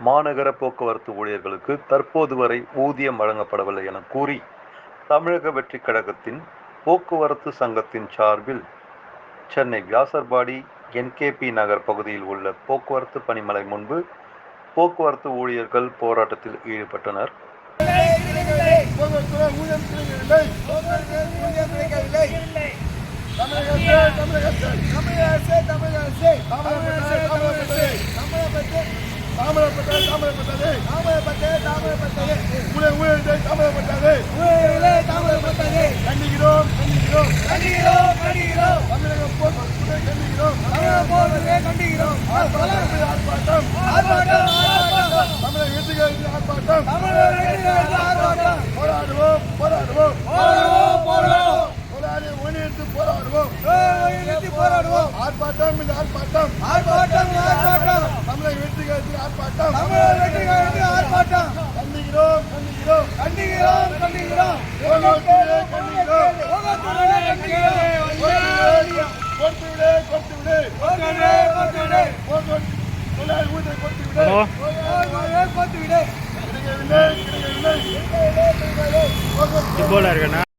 மாநகர போக்குவரத்து ஊழியர்களுக்கு தற்போது வரை ஊதியம் வழங்கப்படவில்லை என கூறி தமிழக வெற்றி கழகத்தின் போக்குவரத்து சங்கத்தின் சார்பில் சென்னை வியாசர்பாடி என்கேபி நகர் பகுதியில் உள்ள போக்குவரத்து பணிமனை முன்பு போக்குவரத்து ஊழியர்கள் போராட்டத்தில் ஈடுபட்டனர். தமிழக அரசு தமிழக அரசு தமிழக அரசு தமிழக அரசு தாமதப்பட்டு தாமதப்பட்டது. தாமதப்பட்டது தாமதப்பட்டது. ஊழிய ஊழியர்கள் தாமதப்பட்டது. ஊழியர்களே தாமதப்பட்டது. கண்டிக்கிறோம் கண்டிக்கிறோம். கண்டிக்கிறோம் கண்டிக்கிறோம். தமிழக போக்குவரத்துறை கண்டிக்கிறோம். தமிழக போக்குவரத்தை கண்டிக்கிறோம். ஆர்ப்பாட்டம் ஆர்ப்பாட்டம். ஆர்ப்பாட்டம் தமிழக வெற்றிகளுக்கு ஆர்ப்பாட்டம். தமிழக ஆர்ப்பாட்டம். போராடுவோம் போராடுவோம். போராடுவோம் போராடுவோம். போராடி ஒன்றிணைத்து போராடுவோம். ஒன்றிணைத்து போராடுவோம். ஆர்ப்பாட்டம் இந்த ஆர்ப்பாட்டம். ஆர்ப்பாட்டம் ஆர்ப்பாட்டம். தமிழக வெற்றிகளுக்கு ஆர்ப்பாட்டம். தமிழக வெற்றிகளுக்கு ஆர்ப்பாட்டம் கண்டிக்கிறோம் கண்டிக்கிறோம் கண்டிக்கிறோம் கண்டிக்கிறோம் போராட்டத்திலே கண்டிக்கிறோம் போராட்டத்திலே கண்டிக்கிறோம் கொடுத்து விடு கொடுத்து விடு கொடுத்து விடு கொடுத்து விடு போக்குவரத்து தொழிலாளி ஊதியம் கொடுத்து விடு கொடுத்து விடு கிடைக்கவில்லை கிடைக்கவில்லை போக்குவரத்து போல இருக்கண்ணா